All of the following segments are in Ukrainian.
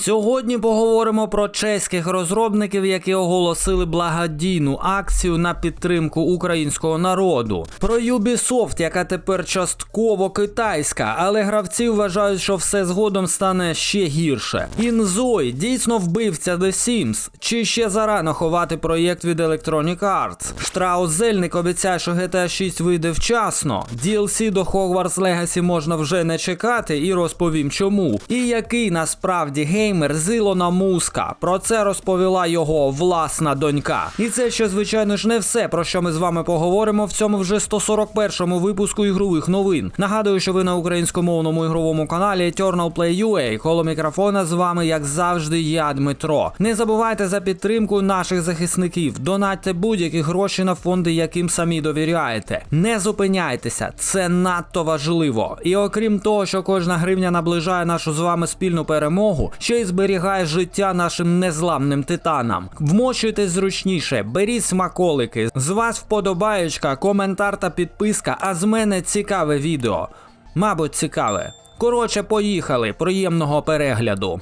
Сьогодні поговоримо про чеських розробників, які оголосили благодійну акцію на підтримку українського народу. Про Ubisoft, яка тепер частково китайська, але гравці вважають, що все згодом стане ще гірше. Інзой дійсно вбивця The Sims, чи ще зарано ховати проєкт від Electronic Arts. Штраус Зельник обіцяє, що GTA 6 вийде вчасно. DLC до Hogwarts Legacy можна вже не чекати, і розповім чому. І який насправді геймер з Ілона Муска. Про це розповіла його власна донька. І це ще, звичайно ж, не все, про що ми з вами поговоримо в цьому вже 141-му випуску ігрових новин. Нагадую, що ви на українськомовному ігровому каналі Eternal Play UA. Коло мікрофона з вами, як завжди, я Дмитро. Не забувайте за підтримку наших захисників. Донатьте будь-які гроші на фонди, яким самі довіряєте. Не зупиняйтеся, це надто важливо. І окрім того, що кожна гривня наближає нашу з вами спільну перемогу, ще й зберігає життя нашим незламним титанам. Вмочуйте зручніше, беріть смаколики. З вас вподобаєчка, коментар та підписка, а з мене цікаве відео. Мабуть, цікаве. Коротше, поїхали. Приємного перегляду.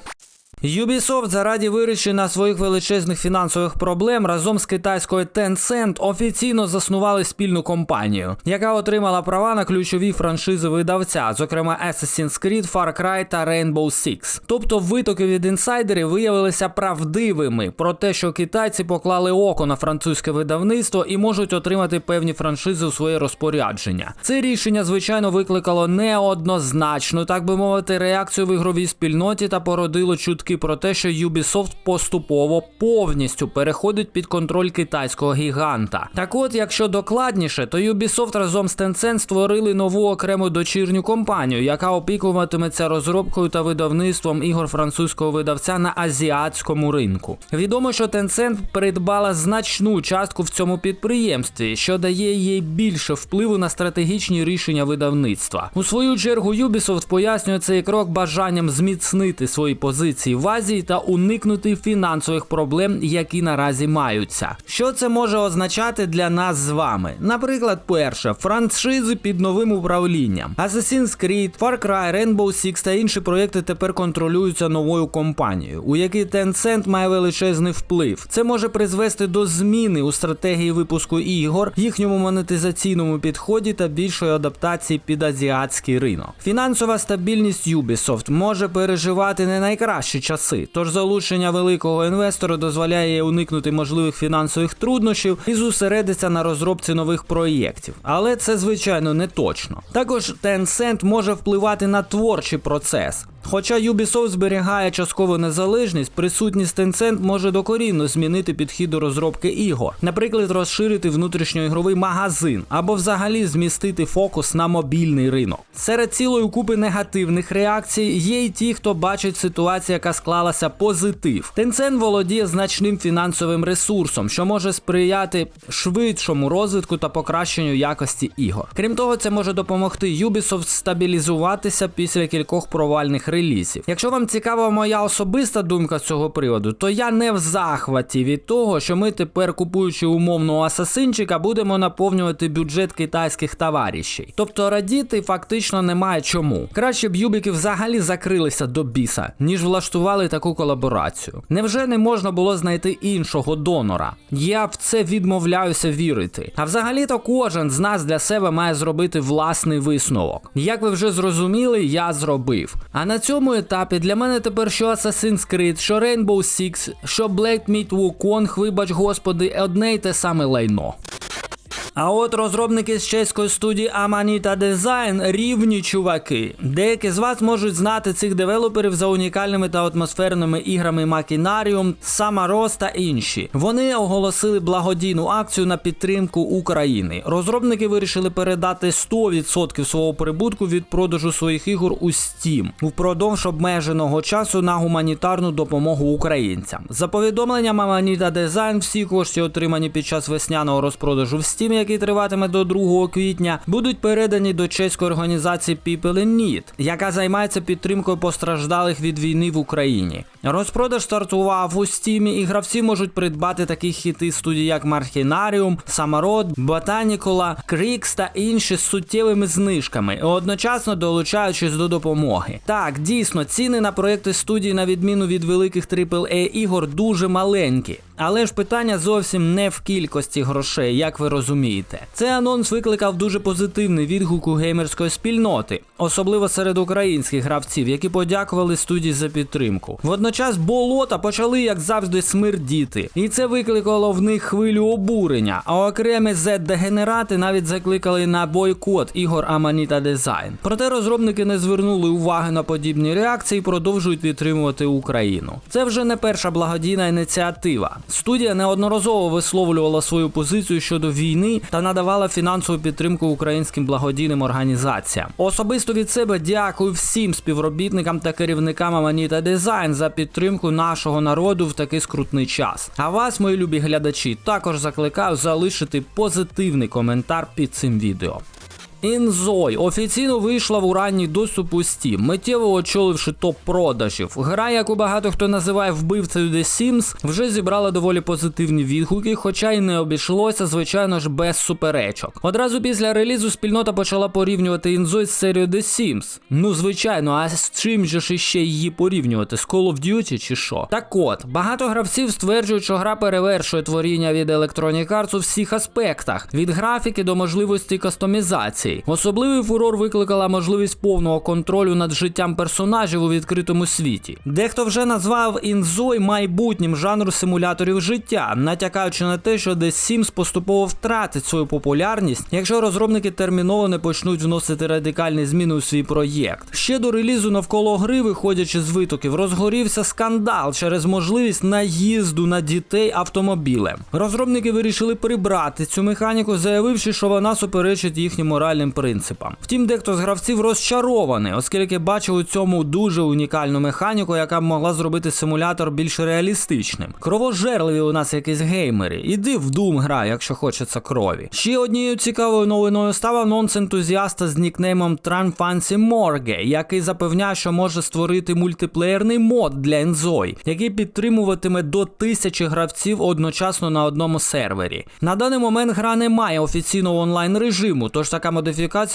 Ubisoft заради вирішення своїх величезних фінансових проблем разом з китайською Tencent офіційно заснували спільну компанію, яка отримала права на ключові франшизи видавця, зокрема Assassin's Creed, Far Cry та Rainbow Six. Тобто витоки від інсайдерів виявилися правдивими про те, що китайці поклали око на французьке видавництво і можуть отримати певні франшизи у своє розпорядження. Це рішення, звичайно, викликало неоднозначну, так би мовити, реакцію в ігровій спільноті та породило чутки про те, що Ubisoft поступово повністю переходить під контроль китайського гіганта. Так от, якщо докладніше, то Ubisoft разом з Tencent створили нову окрему дочірню компанію, яка опікуватиметься розробкою та видавництвом ігор французького видавця на азіатському ринку. Відомо, що Tencent придбала значну частку в цьому підприємстві, що дає їй більше впливу на стратегічні рішення видавництва. У свою чергу Ubisoft пояснює цей крок бажанням зміцнити свої позиції в Азії та уникнути фінансових проблем, які наразі маються. Що це може означати для нас з вами? Наприклад, перше, франшизи під новим управлінням. Assassin's Creed, Far Cry, Rainbow Six та інші проекти тепер контролюються новою компанією, у якій Tencent має величезний вплив. Це може призвести до зміни у стратегії випуску ігор, їхньому монетизаційному підході та більшої адаптації під азіатський ринок. Фінансова стабільність Ubisoft може переживати не найкращі часи, тож залучення великого інвестора дозволяє уникнути можливих фінансових труднощів і зосередитися на розробці нових проєктів. Але це звичайно не точно. Також Tencent може впливати на творчий процес. Хоча Ubisoft зберігає часткову незалежність, присутність Tencent може докорінно змінити підхід до розробки ігор, наприклад, розширити внутрішньоігровий магазин або взагалі змістити фокус на мобільний ринок. Серед цілої купи негативних реакцій є й ті, хто бачить ситуацію, яка склалася позитив. Tencent володіє значним фінансовим ресурсом, що може сприяти швидшому розвитку та покращенню якості ігор. Крім того, це може допомогти Ubisoft стабілізуватися після кількох провальних релізів. Якщо вам цікава моя особиста думка з цього приводу, то я не в захваті від того, що ми тепер, купуючи умовного асасинчика, будемо наповнювати бюджет китайських товаришів. Тобто радіти фактично немає чому. Краще б юбіки взагалі закрилися до біса, ніж влаштували таку колаборацію. Невже не можна було знайти іншого донора? Я в це відмовляюся вірити. А взагалі-то кожен з нас для себе має зробити власний висновок. Як ви вже зрозуміли, я зробив. А на цьому етапі для мене тепер що Assassin's Creed, що Rainbow Six, що Black Meat Wukong, вибач господи, одне й те саме лайно. А от розробники з чеської студії Amanita Design рівні чуваки. Деякі з вас можуть знати цих девелоперів за унікальними та атмосферними іграми Machinarium, Samaros та інші. Вони оголосили благодійну акцію на підтримку України. Розробники вирішили передати 100% свого прибутку від продажу своїх ігор у Steam впродовж обмеженого часу на гуманітарну допомогу українцям. За повідомленням Amanita Design, всі кошти, отримані під час весняного розпродажу в Steam, який триватиме до 2 квітня, будуть передані до чеської організації People in Need, яка займається підтримкою постраждалих від війни в Україні. Розпродаж стартував у стімі, і гравці можуть придбати такі хіти студії, як Мархінаріум, Самарод, Ботанікола, Крікс та інші з суттєвими знижками, одночасно долучаючись до допомоги. Так, дійсно, ціни на проекти студії, на відміну від великих AAA ігор, дуже маленькі. Але ж питання зовсім не в кількості грошей, як ви розумієте. Цей анонс викликав дуже позитивний відгук у геймерської спільноти, особливо серед українських гравців, які подякували студії за підтримку. Водночас болота почали, як завжди, смердіти, і це викликало в них хвилю обурення. А окремі Z-дегенерати навіть закликали на бойкот ігор Amanita Design. Проте розробники не звернули уваги на подібні реакції і продовжують підтримувати Україну. Це вже не перша благодійна ініціатива. Студія неодноразово висловлювала свою позицію щодо війни та надавала фінансову підтримку українським благодійним організаціям. Особисто від себе дякую всім співробітникам та керівникам Аманіта Дизайн за підтримку нашого народу в такий скрутний час. А вас, мої любі глядачі, також закликаю залишити позитивний коментар під цим відео. Інзой офіційно вийшла в ранній доступ у Steam, миттєво очоливши топ продажів. Гра, яку багато хто називає вбивцею The Sims, вже зібрала доволі позитивні відгуки, хоча й не обійшлося, звичайно ж, без суперечок. Одразу після релізу спільнота почала порівнювати Інзой з серією The Sims. Ну, звичайно, а з чим же ж іще її порівнювати? З Call of Duty чи що? Так от, багато гравців стверджують, що гра перевершує творіння від Electronic Arts у всіх аспектах: від графіки до можливості кастомізації. Особливий фурор викликала можливість повного контролю над життям персонажів у відкритому світі. Дехто вже назвав інзой майбутнім жанру симуляторів життя, натякаючи на те, що The Sims поступово втратить свою популярність, якщо розробники терміново не почнуть вносити радикальні зміни у свій проєкт. Ще до релізу навколо гри, виходячи з витоків, розгорівся скандал через можливість наїзду на дітей автомобілем. Розробники вирішили прибрати цю механіку, заявивши, що вона суперечить їхнім моральним принципам. Втім, дехто з гравців розчарований, оскільки бачив у цьому дуже унікальну механіку, яка б могла зробити симулятор більш реалістичним. Кровожерливі у нас якісь геймери. Іди в Doom грай, якщо хочеться крові. Ще однією цікавою новиною став анонс ентузіаста з нікнеймом Tran Морге, який запевняє, що може створити мультиплеєрний мод для Enzoy, який підтримуватиме до тисячі гравців одночасно на одному сервері. На даний момент гра не має офіційного онлайн режиму, тож така модифікація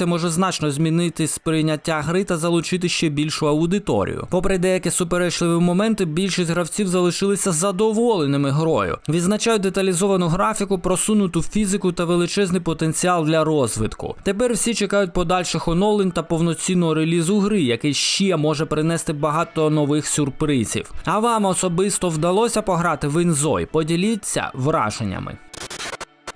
може значно змінити сприйняття гри та залучити ще більшу аудиторію. Попри деякі суперечливі моменти, більшість гравців залишилися задоволеними грою. Відзначають деталізовану графіку, просунуту фізику та величезний потенціал для розвитку. Тепер всі чекають подальших оновлень та повноцінного релізу гри, який ще може принести багато нових сюрпризів. А вам особисто вдалося пограти в Інзой? Поділіться враженнями.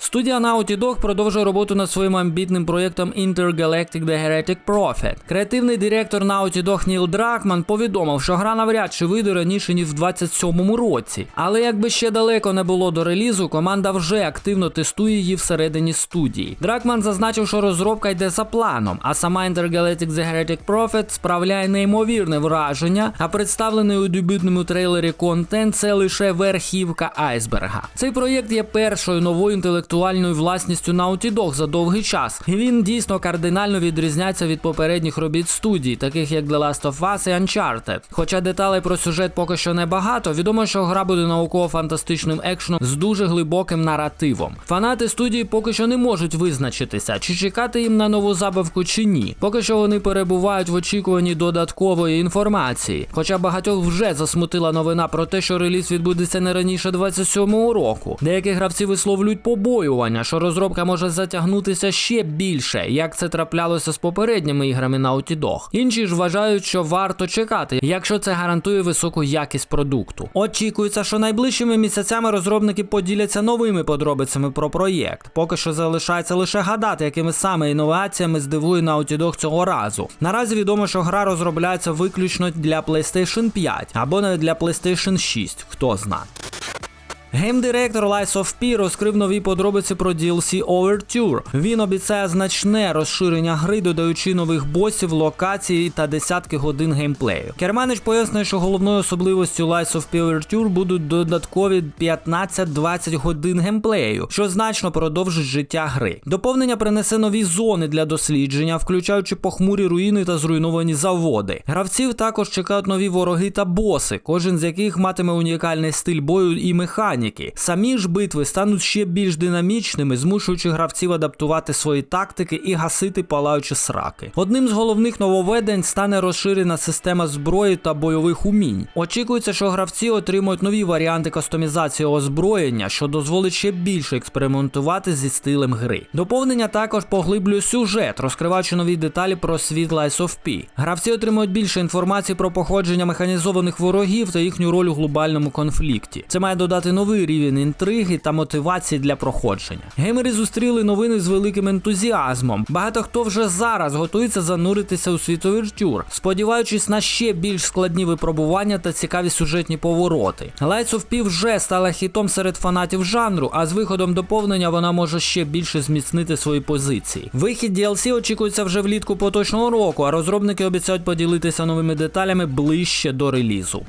Студія Naughty Dog продовжує роботу над своїм амбітним проєктом Intergalactic The Heretic Prophet. Креативний директор Naughty Dog Ніл Дракман повідомив, що гра навряд чи вийде раніше ніж в 27-му році. Але якби ще далеко не було до релізу, команда вже активно тестує її всередині студії. Дракман зазначив, що розробка йде за планом, а сама Intergalactic The Heretic Prophet справляє неймовірне враження, а представлений у дебютному трейлері контент це лише верхівка айсберга. Цей проєкт є першою новою інтелектуальною інтелектуальною власністю Naughty Dog за довгий час. Він дійсно кардинально відрізняється від попередніх робіт студій, таких як The Last of Us і Uncharted. Хоча деталей про сюжет поки що не багато, відомо, що гра буде науково-фантастичним екшеном з дуже глибоким наративом. Фанати студії поки що не можуть визначитися, чи чекати їм на нову забавку чи ні. Поки що вони перебувають в очікуванні додаткової інформації. Хоча багатьох вже засмутила новина про те, що реліз відбудеться не раніше 27-го року. Деякі гравці висловлюють побою побоювання, що розробка може затягнутися ще більше, як це траплялося з попередніми іграми Naughty Dog. Інші ж вважають, що варто чекати, якщо це гарантує високу якість продукту. Очікується, що найближчими місяцями розробники поділяться новими подробицями про проєкт. Поки що залишається лише гадати, якими саме інноваціями здивує Naughty Dog цього разу. Наразі відомо, що гра розробляється виключно для PlayStation 5 або навіть для PlayStation 6, хто знає. Геймдиректор Lies of P розкрив нові подробиці про DLC Overture. Він обіцяє значне розширення гри, додаючи нових босів, локацій та десятки годин геймплею. Керманич пояснює, що головною особливостю Lies of P Overture будуть додаткові 15-20 годин геймплею, що значно продовжить життя гри. Доповнення принесе нові зони для дослідження, включаючи похмурі руїни та зруйновані заводи. Гравців також чекають нові вороги та боси, кожен з яких матиме унікальний стиль бою і механіки. Самі ж битви стануть ще більш динамічними, змушуючи гравців адаптувати свої тактики і гасити палаючі сраки. Одним з головних нововведень стане розширена система зброї та бойових умінь. Очікується, що гравці отримують нові варіанти кастомізації озброєння, що дозволить ще більше експериментувати зі стилем гри. Доповнення також поглиблює сюжет, розкриваючи нові деталі про світ Lies of P. Гравці отримують більше інформації про походження механізованих ворогів та їхню роль у глобальному конфлікті. Це має додати новий рівень інтриги та мотивації для проходження. Геймери зустріли новини з великим ентузіазмом. Багато хто вже зараз готується зануритися у світ Овертюр, сподіваючись на ще більш складні випробування та цікаві сюжетні повороти. Lights of P вже стала хітом серед фанатів жанру, а з виходом доповнення вона може ще більше зміцнити свої позиції. Вихід DLC очікується вже влітку поточного року, а розробники обіцяють поділитися новими деталями ближче до релізу.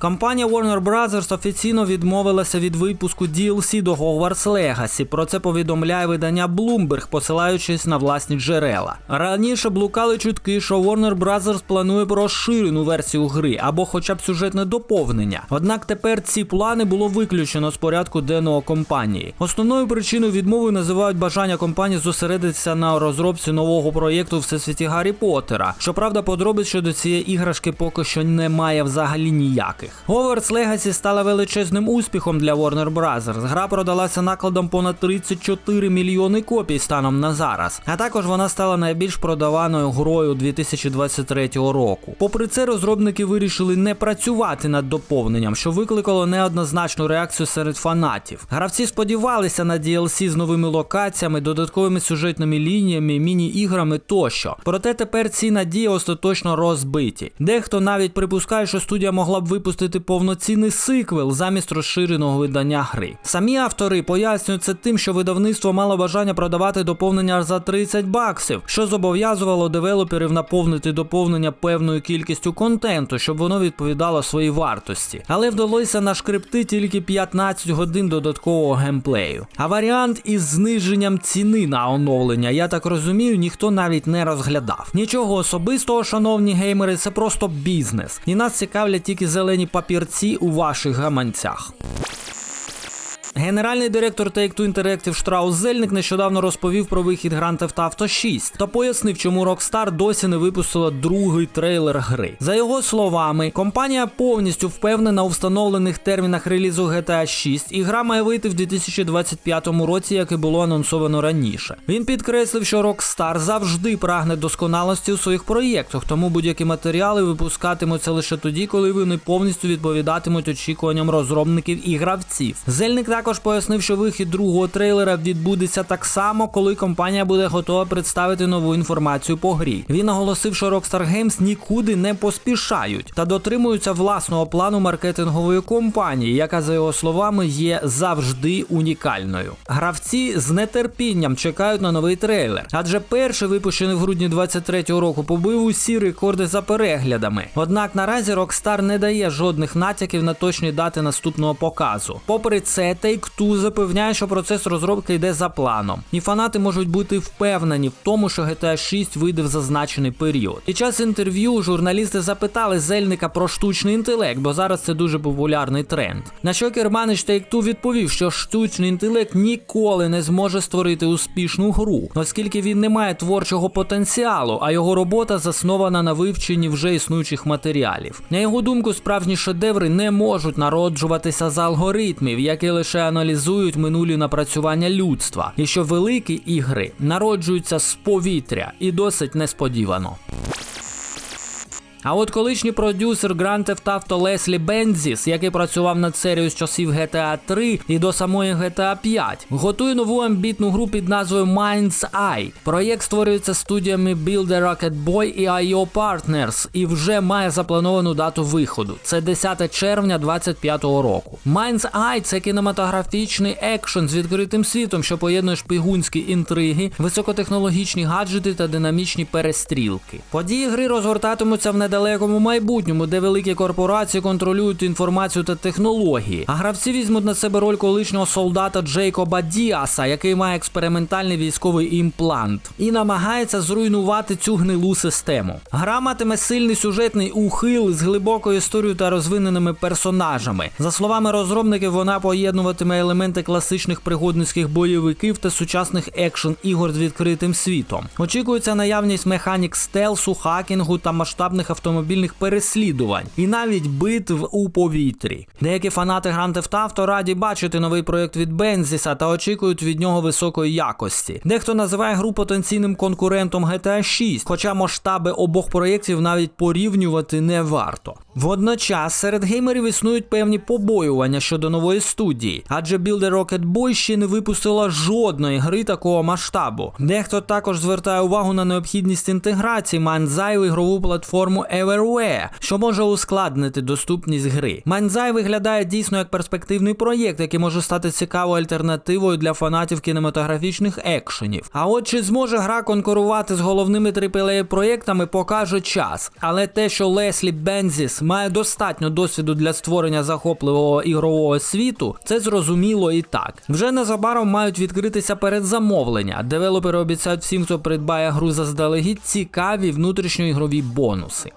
Компанія Warner Bros. офіційно відмовилася від випуску DLC до Hogwarts Legacy. Про це повідомляє видання Bloomberg, посилаючись на власні джерела. Раніше блукали чутки, що Warner Bros. планує розширену версію гри або хоча б сюжетне доповнення. Однак тепер ці плани було виключено з порядку денного компанії. Основною причиною відмови називають бажання компанії зосередитися на розробці нового проєкту всесвіті Гаррі Поттера. Щоправда, подробиць щодо цієї іграшки поки що немає взагалі ніяких. Hogwarts Legacy стала величезним успіхом для Warner Bros. Гра продалася накладом понад 34 мільйони копій станом на зараз. А також вона стала найбільш продаваною грою 2023 року. Попри це, розробники вирішили не працювати над доповненням, що викликало неоднозначну реакцію серед фанатів. Гравці сподівалися на DLC з новими локаціями, додатковими сюжетними лініями, міні-іграми тощо. Проте тепер ці надії остаточно розбиті. Дехто навіть припускає, що студія могла б випустити повноцінний сиквел замість розширеного видання гри. Самі автори пояснюють це тим, що видавництво мало бажання продавати доповнення за 30 баксів, що зобов'язувало девелоперів наповнити доповнення певною кількістю контенту, щоб воно відповідало своїй вартості. Але вдалося нашкребти тільки 15 годин додаткового геймплею. А варіант із зниженням ціни на оновлення, я так розумію, ніхто навіть не розглядав. Нічого особистого, шановні геймери, це просто бізнес. І нас цікавлять тільки зелені папірці у ваших гаманцях. Генеральний директор Take-Two Interactive Штраус Зельник нещодавно розповів про вихід Grand Theft Auto 6 та пояснив, чому Rockstar досі не випустила другий трейлер гри. За його словами, компанія повністю впевнена у встановлених термінах релізу GTA 6, і гра має вийти в 2025 році, як і було анонсовано раніше. Він підкреслив, що Rockstar завжди прагне досконалості у своїх проєктах, тому будь-які матеріали випускатимуться лише тоді, коли вони повністю відповідатимуть очікуванням розробників і гравців. Зельник також пояснив, що вихід другого трейлера відбудеться так само, коли компанія буде готова представити нову інформацію по грі. Він наголосив, що Rockstar Games нікуди не поспішають та дотримуються власного плану маркетингової компанії, яка, за його словами, є завжди унікальною. Гравці з нетерпінням чекають на новий трейлер, адже перший випущений в грудні 23-го року побив усі рекорди за переглядами. Однак наразі Rockstar не дає жодних натяків на точні дати наступного показу. Попри це, Take-Two запевняє, що процес розробки йде за планом, і фанати можуть бути впевнені в тому, що GTA 6 вийде в зазначений період. Під час інтерв'ю журналісти запитали Зельника про штучний інтелект, бо зараз це дуже популярний тренд. На що керманич Take-Two відповів, що штучний інтелект ніколи не зможе створити успішну гру, оскільки він не має творчого потенціалу, а його робота заснована на вивченні вже існуючих матеріалів. На його думку, справжні шедеври не можуть народжуватися з алгоритмів, які лише аналізують минулі напрацювання людства, і що великі ігри народжуються з повітря і досить несподівано. А от колишній продюсер Grand Theft Auto Леслі Бензіс, який працював над серією з часів GTA 3 і до самої GTA 5, готує нову амбітну гру під назвою Mind's Eye. Проєкт створюється студіями Build a Rocket Boy і IO Partners і вже має заплановану дату виходу. Це 10 червня 25-го року. Mind's Eye – це кінематографічний екшен з відкритим світом, що поєднує шпигунські інтриги, високотехнологічні гаджети та динамічні перестрілки. Події гри розгортатимуться в недалекому майбутньому, де великі корпорації контролюють інформацію та технології. А гравці візьмуть на себе роль колишнього солдата Джейкоба Діаса, який має експериментальний військовий імплант, і намагається зруйнувати цю гнилу систему. Гра матиме сильний сюжетний ухил з глибокою історією та розвиненими персонажами. За словами розробників, вона поєднуватиме елементи класичних пригодницьких бойовиків та сучасних екшн ігор з відкритим світом. Очікується наявність механік стелсу, хакінгу та масштабних автомобільних переслідувань, і навіть битв у повітрі. Деякі фанати Grand Theft Auto раді бачити новий проєкт від Бензіса та очікують від нього високої якості. Дехто називає гру потенційним конкурентом GTA 6, хоча масштаби обох проєктів навіть порівнювати не варто. Водночас серед геймерів існують певні побоювання щодо нової студії, адже Builder Rocket Boy ще не випустила жодної гри такого масштабу. Дехто також звертає увагу на необхідність інтеграції Manzai в ігрову платформу Everywhere, що може ускладнити доступність гри. Manzai виглядає дійсно як перспективний проєкт, який може стати цікавою альтернативою для фанатів кінематографічних екшенів. А от чи зможе гра конкурувати з головними AAA проєктами, покаже час. Але те, що Леслі Бензіс має достатньо досвіду для створення захопливого ігрового світу, це зрозуміло і так. Вже незабаром мають відкритися передзамовлення. Девелопери обіцяють всім, хто придбає гру заздалегідь, цікаві внутрішньоігрові бонуси.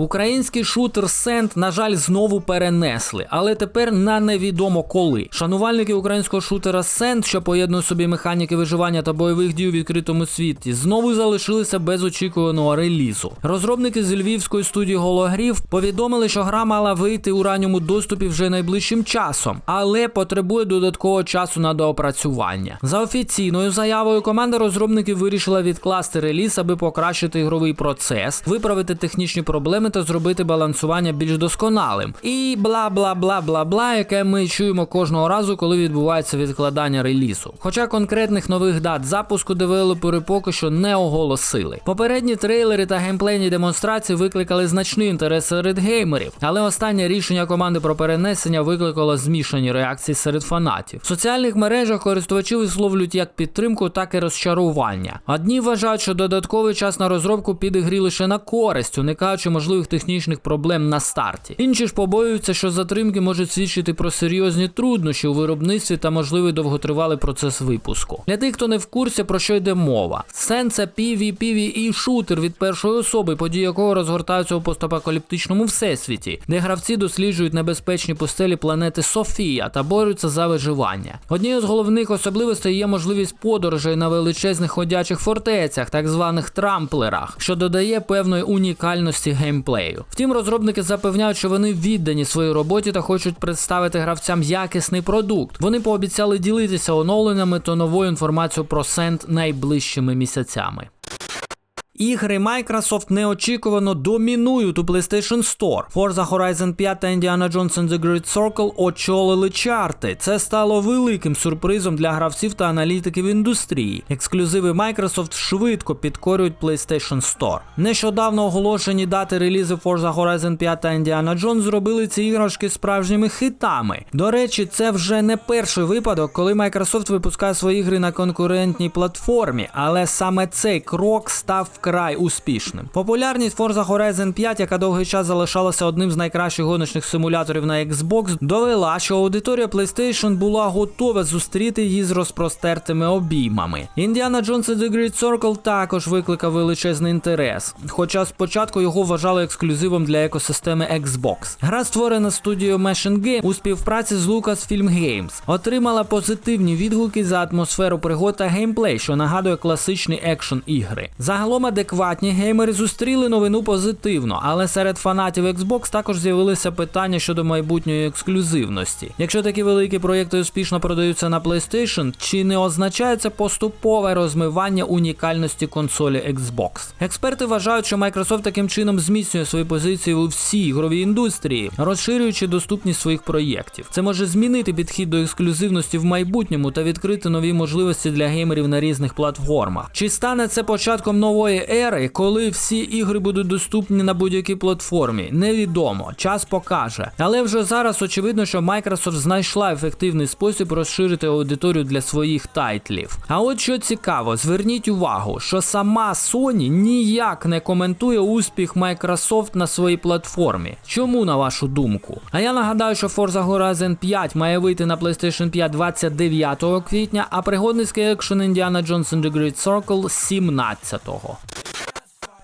Український шутер Сент, на жаль, знову перенесли, але тепер на невідомо коли. Шанувальники українського шутера Сент, що поєднує собі механіки виживання та бойових дій у відкритому світі, знову залишилися без очікуваного релізу. Розробники з львівської студії Гологрів повідомили, що гра мала вийти у ранньому доступі вже найближчим часом, але потребує додаткового часу на доопрацювання. За офіційною заявою команда розробників вирішила відкласти реліз, аби покращити ігровий процес, виправити технічні проблеми та зробити балансування більш досконалим. І бла бла бла бла бла, яке ми чуємо кожного разу, коли відбувається відкладання релізу. Хоча конкретних нових дат запуску девелопери поки що не оголосили. Попередні трейлери та геймплейні демонстрації викликали значний інтерес серед геймерів, але останнє рішення команди про перенесення викликало змішані реакції серед фанатів. В соціальних мережах користувачі висловлюють як підтримку, так і розчарування. Одні вважають, що додатковий час на розробку піде грі лише на користь, уникаючи можливих технічних проблем на старті. Інші ж побоюються, що затримки можуть свідчити про серйозні труднощі у виробництві та можливий довготривалий процес випуску. Для тих, хто не в курсі, про що йде мова. Сен це PvPvE шутер від першої особи, події якого розгортаються у постапокаліптичному всесвіті, де гравці досліджують небезпечні пустелі планети Софія та борються за виживання. Однією з головних особливостей є можливість подорожей на величезних ходячих фортецях, так званих трамплерах, що додає певної унікальності геймплею. Втім, розробники запевняють, що вони віддані своїй роботі та хочуть представити гравцям якісний продукт. Вони пообіцяли ділитися оновленнями та новою інформацією про Сент найближчими місяцями. Ігри Microsoft неочікувано домінують у PlayStation Store. Forza Horizon 5 та Indiana Jones and the Great Circle очолили чарти. Це стало великим сюрпризом для гравців та аналітиків індустрії. Ексклюзиви Microsoft швидко підкорюють PlayStation Store. Нещодавно оголошені дати релізу Forza Horizon 5 та Indiana Jones зробили ці іграшки справжніми хитами. До речі, це вже не перший випадок, коли Microsoft випускає свої ігри на конкурентній платформі, але саме цей крок став вкрай успішним. Популярність Forza Horizon 5, яка довгий час залишалася одним з найкращих гоночних симуляторів на Xbox, довела, що аудиторія PlayStation була готова зустріти її з розпростертими обіймами. Indiana Jones and the Great Circle також викликав величезний інтерес, хоча спочатку його вважали ексклюзивом для екосистеми Xbox. Гра створена студією Machine Game у співпраці з Lucasfilm Games, отримала позитивні відгуки за атмосферу пригод та геймплей, що нагадує класичні екшн ігри. Загалом адекватні геймери зустріли новину позитивно, але серед фанатів Xbox також з'явилися питання щодо майбутньої ексклюзивності. Якщо такі великі проєкти успішно продаються на PlayStation, чи не означає це поступове розмивання унікальності консолі Xbox? Експерти вважають, що Microsoft таким чином зміцнює свої позиції у всій ігровій індустрії, розширюючи доступність своїх проєктів. Це може змінити підхід до ексклюзивності в майбутньому та відкрити нові можливості для геймерів на різних платформах. Чи стане це початком нової ери, коли всі ігри будуть доступні на будь-якій платформі? Невідомо, час покаже. Але вже зараз очевидно, що Microsoft знайшла ефективний спосіб розширити аудиторію для своїх тайтлів. А от що цікаво, зверніть увагу, що сама Sony ніяк не коментує успіх Microsoft на своїй платформі. Чому на вашу думку? А я нагадаю, що Forza Horizon 5 має вийти на PlayStation 5 29 квітня, а пригодницький екшен Indiana Jones and the Great Circle 17-го.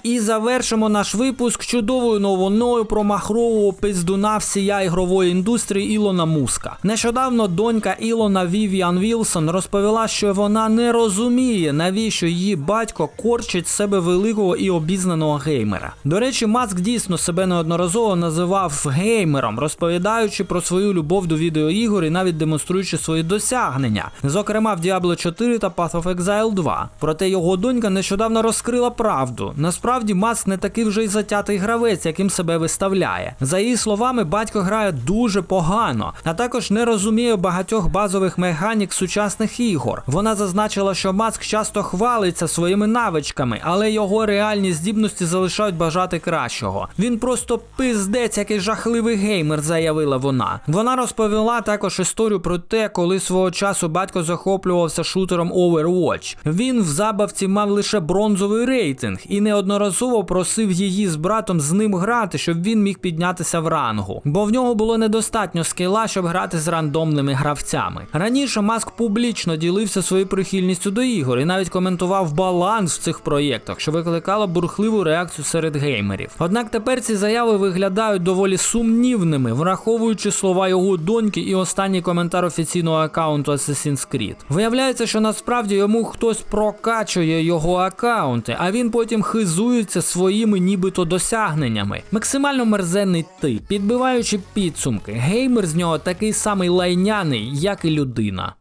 І завершимо наш випуск чудовою новиною про махрового пиздуна всія ігрової індустрії Ілона Муска. Нещодавно донька Ілона Вівіан Вілсон розповіла, що вона не розуміє, навіщо її батько корчить себе великого і обізнаного геймера. До речі, Маск дійсно себе неодноразово називав геймером, розповідаючи про свою любов до відеоігор і навіть демонструючи свої досягнення, зокрема в Diablo 4 та Path of Exile 2. Проте його донька нещодавно розкрила правду. Насправді Маск не такий вже й затятий гравець, яким себе виставляє. За її словами, батько грає дуже погано, а також не розуміє багатьох базових механік сучасних ігор. Вона зазначила, що Маск часто хвалиться своїми навичками, але його реальні здібності залишають бажати кращого. Він просто пиздець, який жахливий геймер, заявила вона. Вона розповіла також історію про те, коли свого часу батько захоплювався шутером Overwatch. Він в забавці мав лише бронзовий рейтинг і неодноразово просив її з братом з ним грати, щоб він міг піднятися в рангу, бо в нього було недостатньо скіла, щоб грати з рандомними гравцями. Раніше Маск публічно ділився своєю прихильністю до ігор і навіть коментував баланс в цих проєктах, що викликало бурхливу реакцію серед геймерів. Однак тепер ці заяви виглядають доволі сумнівними, враховуючи слова його доньки і останній коментар офіційного аккаунту Assassin's Creed. Виявляється, що насправді йому хтось прокачує його аккаунти, а він потім хизується своїми нібито досягненнями. Максимально мерзенний тип, підбиваючи підсумки, геймер з нього такий самий лайняний, як і людина.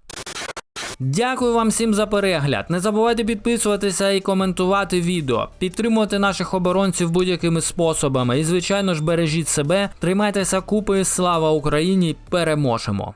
Дякую вам всім за перегляд. Не забувайте підписуватися і коментувати відео, підтримувати наших оборонців будь-якими способами. І, звичайно ж, бережіть себе, тримайтеся купи, слава Україні! Переможемо!